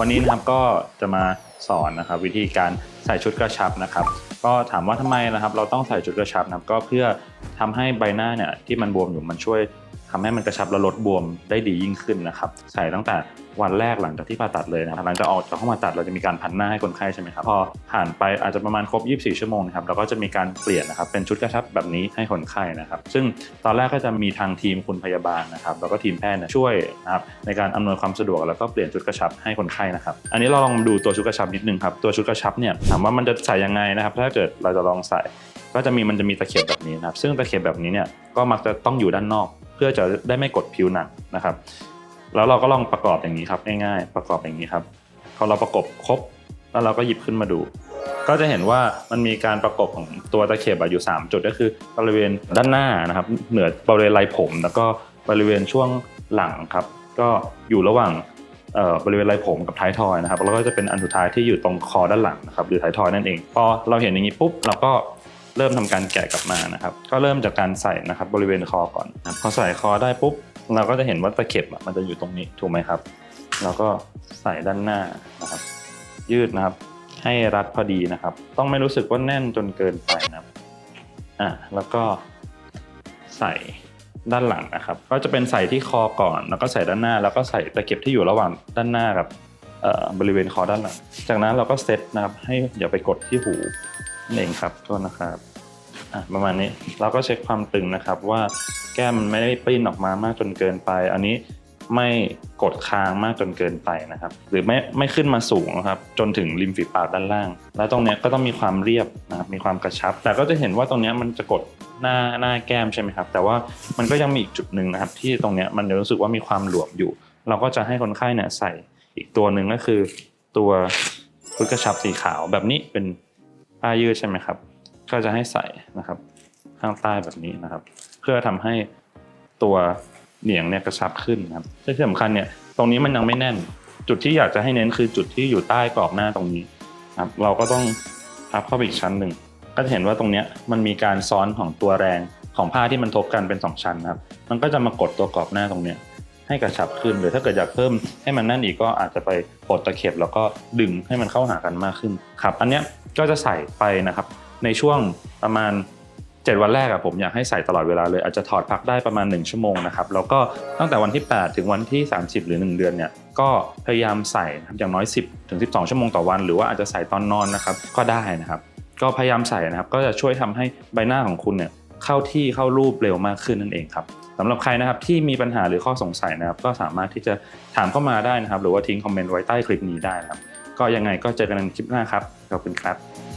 วันนี้นะครับก็จะมาสอนนะครับวิธีการใส่ชุดกระชับนะครับ ก็ถามว่าทำไมนะครับ เราต้องใส่ชุดกระชับนะครับก็เพื่อทำให้ใบหน้าเนี่ยที่มันบวมอยู่มันช่วย ทำให้มันกระชับและลดบวมได้ดียิ่งขึ้นนะครับใส่ตั้งแต่วันแรกหลังจากที่ผ่าตัดเลยนะครับหลังจากออกจากห้องผ่าตัดเราจะมีการพันหน้าให้คนไข้ใช่ไหมครับพอผ่านไปอาจจะประมาณครบ 24 ชั่วโมงนะครับเราก็จะมีการเปลี่ยนนะครับเป็นชุดกระชับแบบนี้ให้คนไข้นะครับ ซึ่งตอนแรกก็จะมีทางทีมคุณพยาบาลนะครับแล้วก็ทีมแพทย์ช่วยนะครับในการอำนวยความสะดวกแล้วก็เปลี่ยนชุดกระชับให้คนไข้นะครับ อันนี้เราลองดูตัวชุดกระชับนิดนึงครับตัวชุดกระชับเนี่ยถามว่ามันจะใส่ยังไงนะครับถ้าเกิดเราจะลองใส่ก็จะมีมันจะมีตะเข็บแบบนี้นะครับซึ่งตะเข็บแบบนี้เนี่ยก็มักจะต้องอยู่ด้านนอก พื่อจะได้ไม่กดผิวหนังนะครับ แล้วเราก็ลองประกอบอย่างนี้ครับง่ายๆ ประกอบอย่างนี้ครับพอเราประกบครบแล้วเราก็หยิบขึ้นมาดู ก็จะเห็นว่ามันมีการประกบของตัวตะเข็บอยู่ 3 จุดก็คือบริเวณด้านหน้านะครับ เหนือบริเวณไหล่ผม แล้วก็บริเวณช่วงหลังครับ ก็อยู่ระหว่างบริเวณไหล่ผมกับท้ายทอยนะครับแล้วก็จะเป็นอันสุดท้ายที่อยู่ตรงคอด้านหลังนะครับหรือท้ายทอยนั่นเองพอเราเห็นอย่างนี้ปุ๊บเราก็ เริ่มทำการแกะกลับมานะครับ ก็เริ่มจากการใส่นะครับบริเวณคอก่อนนะพอใส่คอได้ปุ๊บ เราก็จะเห็นว่าตะเข็บมันจะอยู่ตรงนี้ถูกไหมครับ แล้วก็ใส่ด้านหน้านะครับ ยืดนะครับ ให้รัดพอดีนะครับ ต้องไม่รู้สึกว่าแน่นจนเกินไปนะครับอะแล้วก็ใส่ด้านหลังนะครับ ก็จะเป็นใส่ที่คอก่อน แล้วก็ใส่ด้านหน้า แล้วก็ใส่ตะเข็บที่อยู่ระหว่างด้านหน้ากับบริเวณคอด้านหลัง จากนั้นเราก็เซตนะครับ ให้อย่าไปกดที่หู นั่นเองครับโทษนะครับอะประมาณนี้เราก็เช็คความตึงนะครับ ว่าแก้มมันไม่ได้ปริ้นออกมามากจนเกินไป อันนี้ไม่กดค้างมากจนเกินไปนะครับ หรือไม่ไม่ขึ้นมาสูงนะครับ จนถึงริมฝีปากด้านล่าง แล้วตรงนี้ก็ต้องมีความเรียบนะครับมีความกระชับ แต่ก็จะเห็นว่าตรงนี้มันจะกดหน้าหน้าแก้มใช่ไหมครับ แต่ว่ามันก็ยังมีอีกจุดหนึ่งนะครับ ที่ตรงนี้มันจะรู้สึกว่ามีความหลวมอยู่ เราก็จะให้คนไข้เนี่ยใส่อีกตัวหนึ่งก็คือ ตัวชุดกระชับสีขาวแบบนี้เป็น ผ้ายืดใช่ไหมครับ ก็จะให้ใส่นะครับ ข้างใต้แบบนี้นะครับ เพื่อทำให้ตัวเหนียงเนี่ยกระชับขึ้นนะครับที่สำคัญเนี่ยตรงนี้มันยังไม่แน่น จุดที่อยากจะให้เน้นคือจุดที่อยู่ใต้กรอบหน้าตรงนี้นะครับเราก็ต้องพับเข้าไปอีกชั้นหนึ่งก็จะเห็นว่าตรงนี้มันมีการซ้อนของตัวแรงของผ้าที่มันทบกันเป็นสองชั้นครับ มันก็จะมากดตัวกรอบหน้าตรงนี้ให้กระชับขึ้นหรือถ้าเกิดอยากเพิ่มให้มันแน่นอีกก็อาจจะไปปลดตะเข็บแล้วก็ดึงให้มันเข้าหากันมากขึ้นครับ อันเนี้ย ก็จะใส่ไปนะครับ ในช่วงประมาณ 7 วันแรกอะผมอยากให้ใส่ตลอดเวลาเลย อาจจะถอดพักได้ประมาณ 1 ชั่วโมงนะครับ แล้วก็ตั้งแต่วันที่ 8 ถึงวันที่ 30 หรือ 1 เดือนเนี่ยก็พยายามใส่นะครับอย่างน้อย 10ถึง12 ชั่วโมงต่อวัน หรือว่าอาจจะใส่ตอนนอนนะครับก็ได้นะครับ ก็พยายามใส่นะครับ ก็จะช่วยทำให้ใบหน้าของคุณเนี่ยเข้าที่เข้ารูปเร็วมากขึ้นนั่นเองครับสำหรับใครนะครับที่มีปัญหาหรือข้อสงสัยนะครับ ก็สามารถที่จะถามเข้ามาได้นะครับ หรือว่าทิ้งคอมเมนต์ไว้ใต้คลิปนี้ได้นะครับ ก็ยังไงก็เจอกันในคลิปหน้าครับขอบคุณครับ